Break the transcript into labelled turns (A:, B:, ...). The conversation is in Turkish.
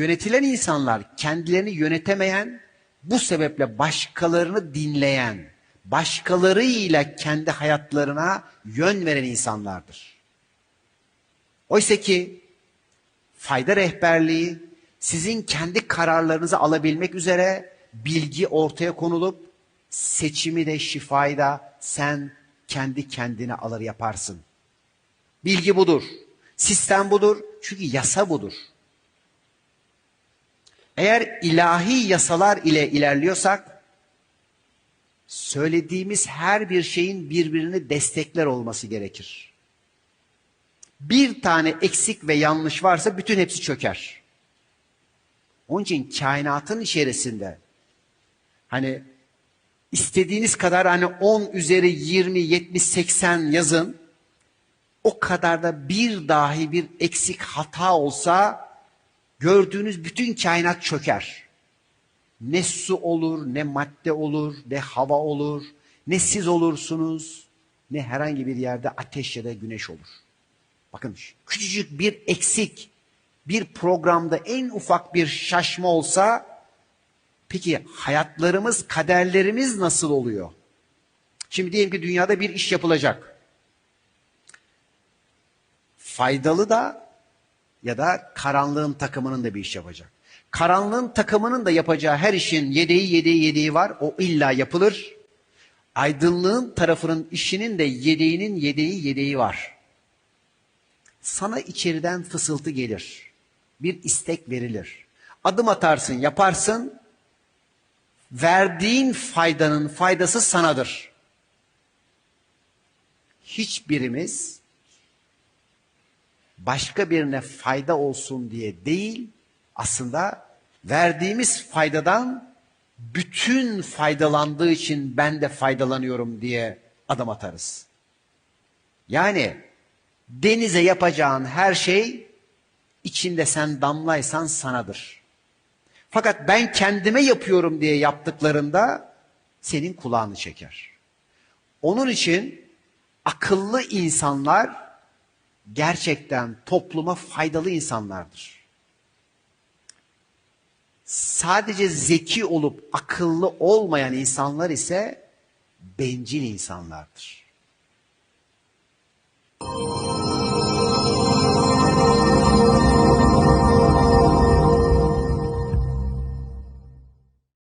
A: Yönetilen insanlar kendilerini yönetemeyen, bu sebeple başkalarını dinleyen, başkalarıyla kendi hayatlarına yön veren insanlardır. Oysa ki fayda rehberliği sizin kendi kararlarınızı alabilmek üzere bilgi ortaya konulup seçimi de şifayı da sen kendi kendine alır yaparsın. Bilgi budur. Sistem budur. Çünkü yasa budur. Eğer ilahi yasalar ile ilerliyorsak söylediğimiz her bir şeyin birbirini destekler olması gerekir. Bir tane eksik ve yanlış varsa bütün hepsi çöker. Onun için kainatın içerisinde hani istediğiniz kadar hani 10 üzeri 20, 70, 80 yazın o kadar da bir dahi bir eksik hata olsa gördüğünüz bütün kainat çöker. Ne su olur, ne madde olur, ne hava olur, ne siz olursunuz, ne herhangi bir yerde ateş ya da güneş olur. Bakın küçücük bir eksik, bir programda en ufak bir şaşma olsa, peki hayatlarımız, kaderlerimiz nasıl oluyor? Şimdi diyelim ki dünyada bir iş yapılacak. Faydalı da ya da karanlığın takımının da bir iş yapacak. Karanlığın takımının da yapacağı her işin yedeği yedeği yedeği var. O illa yapılır. Aydınlığın tarafının işinin de yedeğinin yedeği yedeği var. Sana içeriden fısıltı gelir. Bir istek verilir. Adım atarsın, yaparsın. Verdiğin faydanın faydası sanadır. Hiçbirimiz başka birine fayda olsun diye değil, aslında verdiğimiz faydadan bütün faydalandığı için ben de faydalanıyorum diye adım atarız. Yani denize yapacağın her şey içinde sen damlaysan sanadır. Fakat ben kendime yapıyorum diye yaptıklarında senin kulağını çeker. Onun için akıllı insanlar gerçekten topluma faydalı insanlardır. Sadece zeki olup akıllı olmayan insanlar ise bencil insanlardır.